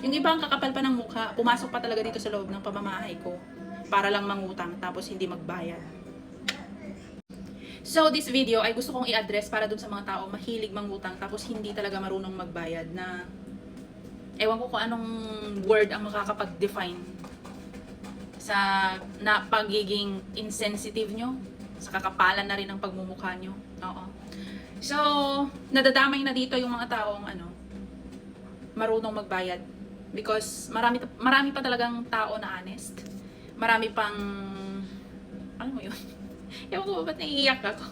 Yung iba ang kakapal pa ng mukha, pumasok pa talaga dito sa loob ng pamamahay ko para lang mangutang tapos hindi magbayad. So this video ay gusto kong i-address para dun sa mga tao mahilig mangutang tapos hindi talaga marunong magbayad na ewan ko kung anong word ang makakapag-define sa na pagiging insensitive nyo, sa kakapalan na rin ng pagmumukha nyo. Oo. So, nadadamay na dito yung mga taong ano, marunong magbayad because marami marami pa talagang tao na honest. Marami pang alam mo 'yun. Ewan ko ba ba't naiiyak ako.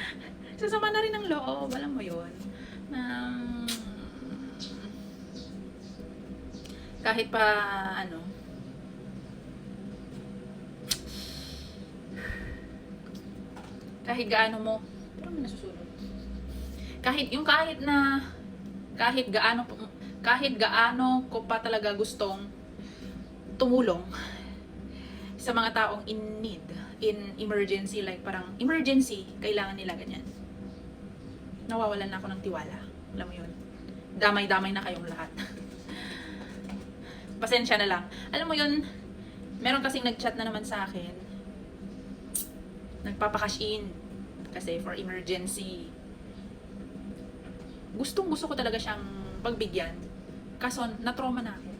Sasama na rin ng loob, alam mo 'yun. Na kahit pa ano kahit gaano mo pero may nasusunod kahit yung kahit na kahit gaano kahit gaano ko pa talaga gustong tumulong sa mga taong in need, in emergency, like parang emergency, kailangan nila ganyan. Nawawalan na ako ng tiwala. Alam mo yun? Damay-damay na kayong lahat. Pasensya na lang. Alam mo yun, meron kasing nag-chat na naman sa akin. Nagpapakash in. Kasi for emergency. Gustong gusto ko talaga siyang pagbigyan. Kaso, na-trauma na ako.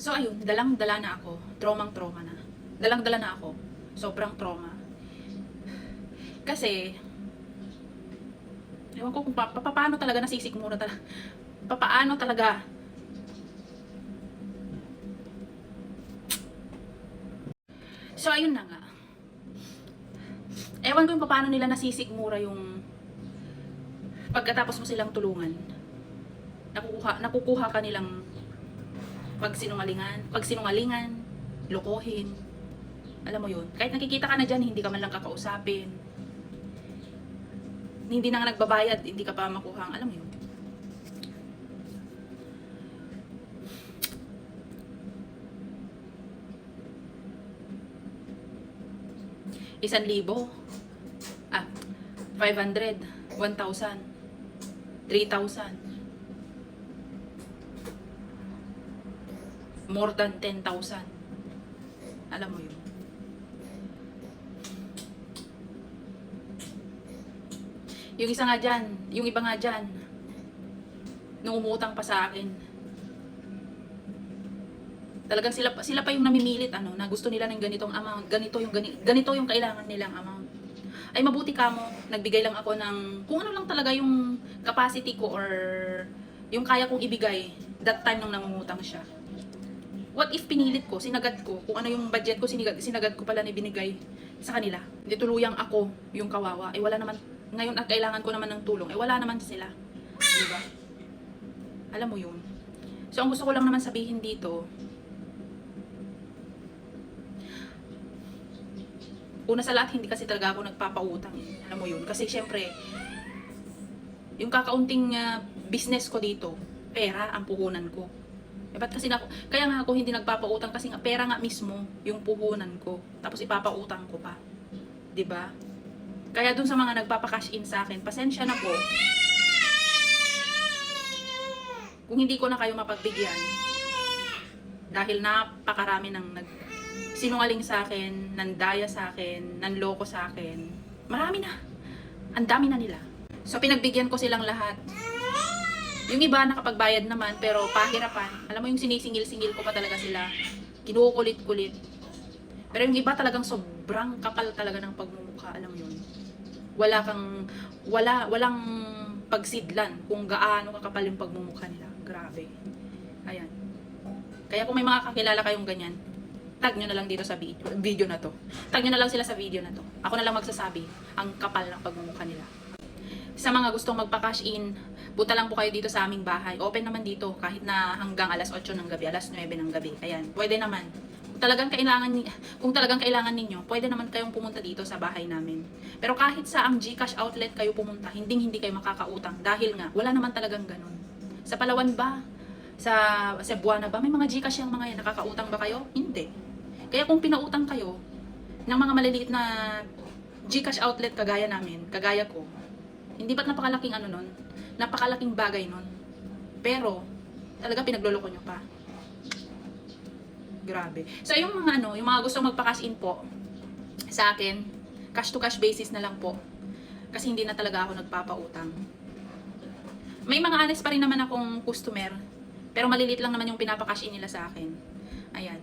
So ayun, dalang-dala na ako. Traumang-trauma na. Dalang-dala na ako. Sobrang trauma. Kasi, ewan ko kung pa, pa, paano talaga nasisik muna talaga. Papaano talaga. So ayun na nga. Ewan ko yung paano nila nasisigmura yung pagkatapos mo silang tulungan. Nakukuha, nakukuha ka nilang pagsinungalingan, pagsinungalingan, lokohin. Alam mo yun, kahit nakikita ka na dyan, hindi ka man lang kakausapin. Hindi na nga nagbabayad, hindi ka pa makuha alam mo yun. Isan libo. Ah, 500, 1,000, 3,000. More than 10,000. Alam mo yun. Yung isa nga dyan, yung iba nga dyan, nung umutang pa sa akin, talagang sila, sila pa yung namimilit, ano, na gusto nila ng ganitong amount, ganito yung, gani, ganito yung kailangan nilang amount. Ay mabuti ka mo, nagbigay lang ako ng, kung ano lang talaga yung capacity ko or yung kaya kong ibigay that time nung nangungutang siya what if pinilit ko, sinagad ko, kung ano yung budget ko, sinagad, sinagad ko pala na binigay sa kanila. Hindi tuluyang ako yung kawawa. Eh wala naman, ngayon at kailangan ko naman ng tulong, eh wala naman sila. Di ba? Alam mo yun. So ang gusto ko lang naman sabihin dito, una sa lahat, hindi kasi talaga ako nagpapautang. eh. Alam mo yun. Kasi syempre, yung kakaunting ah, business ko dito, pera ang puhunan ko. Eh, ba't kasi na, kaya nga ako hindi nagpapautang kasi nga pera nga mismo yung puhunan ko. Tapos ipapautang ko pa. 'Di ba? Kaya dun sa mga nagpapakash in sa akin, pasensya na po. Kung hindi ko na kayo mapagbigyan, dahil napakarami ng nag sinungaling sa akin, nandaya sa akin, nanloko sa akin, marami na. Ang dami na nila. So pinagbigyan ko silang lahat. Yung iba nakapagbayad naman pero pahirapan. Alam mo yung sinisingil-singil ko pa talaga sila. Kinukulit-kulit. Pero yung iba talagang sobrang kapal talaga ng pagmumukha. Alam mo yun. Wala kang, wala, walang pagsidlan kung gaano kakapal yung pagmumukha nila. Grabe. Ayan. Kaya kung may mga kakilala kayong ganyan, tag nyo na lang dito sa video, video na to. Tag nyo na lang sila sa video na to. Ako na lang magsasabi ang kapal ng pagmumukha nila. Sa mga gustong magpa-cash in, buta lang po kayo dito sa aming bahay. Open naman dito kahit na hanggang alas 8 ng gabi, alas 9 ng gabi. Ayan, pwede naman. Kung talagang kailangan ni kung talagang kailangan ninyo, pwede naman kayong pumunta dito sa bahay namin. Pero kahit sa ang GCash outlet kayo pumunta, hindi hindi kayo makakautang dahil nga wala naman talagang ganun. Sa Palawan ba? Sa Cebuana ba? May mga GCash yung mga yan. Nakakautang ba kayo? Hindi. Kaya kung pinautang kayo ng mga maliliit na GCash outlet kagaya namin, kagaya ko, hindi ba't napakalaking ano nun? Napakalaking bagay nun. Pero, talaga pinagloloko nyo pa. Grabe. So, yung mga ano, yung mga gusto magpa-cash in po, sa akin, cash to cash basis na lang po. Kasi hindi na talaga ako nagpapautang. May mga honest pa rin naman akong customer, pero malilit lang naman yung pinapa-cash in nila sa akin. Ayan.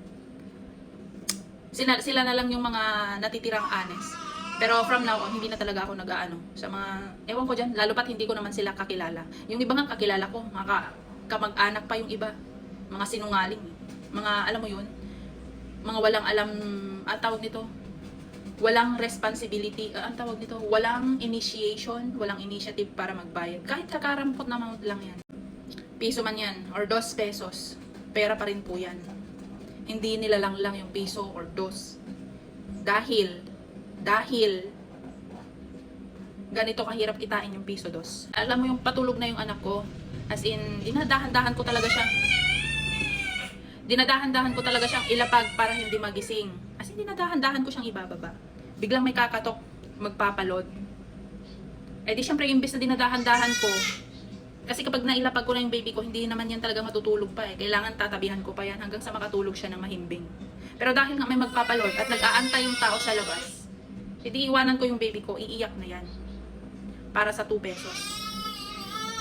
Sila, sila na lang yung mga natitirang honest. Pero from now hindi na talaga ako nag-aano sa mga, ewan ko dyan, lalo pat hindi ko naman sila kakilala. Yung iba nga kakilala ko, mga ka, kamag-anak pa yung iba. Mga sinungaling. Mga, alam mo yun, mga walang alam, ang tawag nito, walang responsibility, ah, ang tawag nito, walang initiation, walang initiative para magbayad. Kahit kakarampot na amount lang yan. Piso man yan, or dos pesos, pera pa rin po yan. Hindi nila lang lang yung piso or dos. Dahil, dahil, ganito kahirap kitain yung piso dos. Alam mo yung patulog na yung anak ko, as in, dinadahan-dahan ko talaga siya. Dinadahan-dahan ko talaga siyang ilapag para hindi magising. As in, dinadahan-dahan ko siyang ibababa. Biglang may kakatok, magpapalod. Eh di syempre, imbes na dinadahan-dahan ko, kasi kapag nailapag ko na yung baby ko, hindi naman yan talaga matutulog pa eh. Kailangan tatabihan ko pa yan hanggang sa makatulog siya ng mahimbing. Pero dahil nga may magpapalod at nag-aantay yung tao sa labas, hindi iwanan ko yung baby ko, iiyak na yan. Para sa 2 pesos.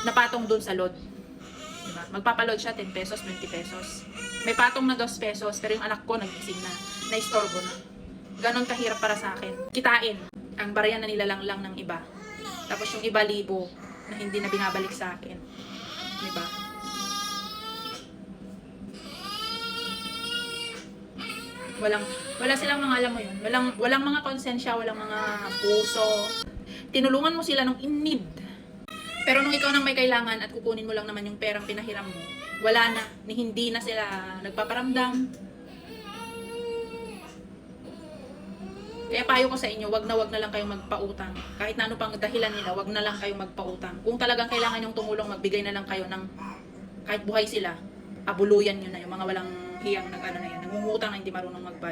Napatong dun sa load. Diba? Magpapaload siya 10 pesos, 20 pesos. May patong na 2 pesos, pero yung anak ko nagising na. Na-istorbo na. Ganon kahirap para sa akin. Kitain ang barya na nilalang lang ng iba. Tapos yung iba libo na hindi na binabalik sa akin. Diba? Walang, wala silang mga alam mo yun. Walang, walang mga konsensya, walang mga puso. Tinulungan mo sila nung in need. Pero nung ikaw nang may kailangan at kukunin mo lang naman yung perang pinahiram mo, wala na, ni hindi na sila nagpaparamdam. Kaya payo ko sa inyo, wag na wag na lang kayong magpautang. Kahit na ano pang dahilan nila, wag na lang kayong magpautang. Kung talagang kailangan yung tumulong, magbigay na lang kayo ng kahit buhay sila, abuluyan nyo na yung mga walang hiyang nag ano na yan, nangungutang na hindi marunong magbayad.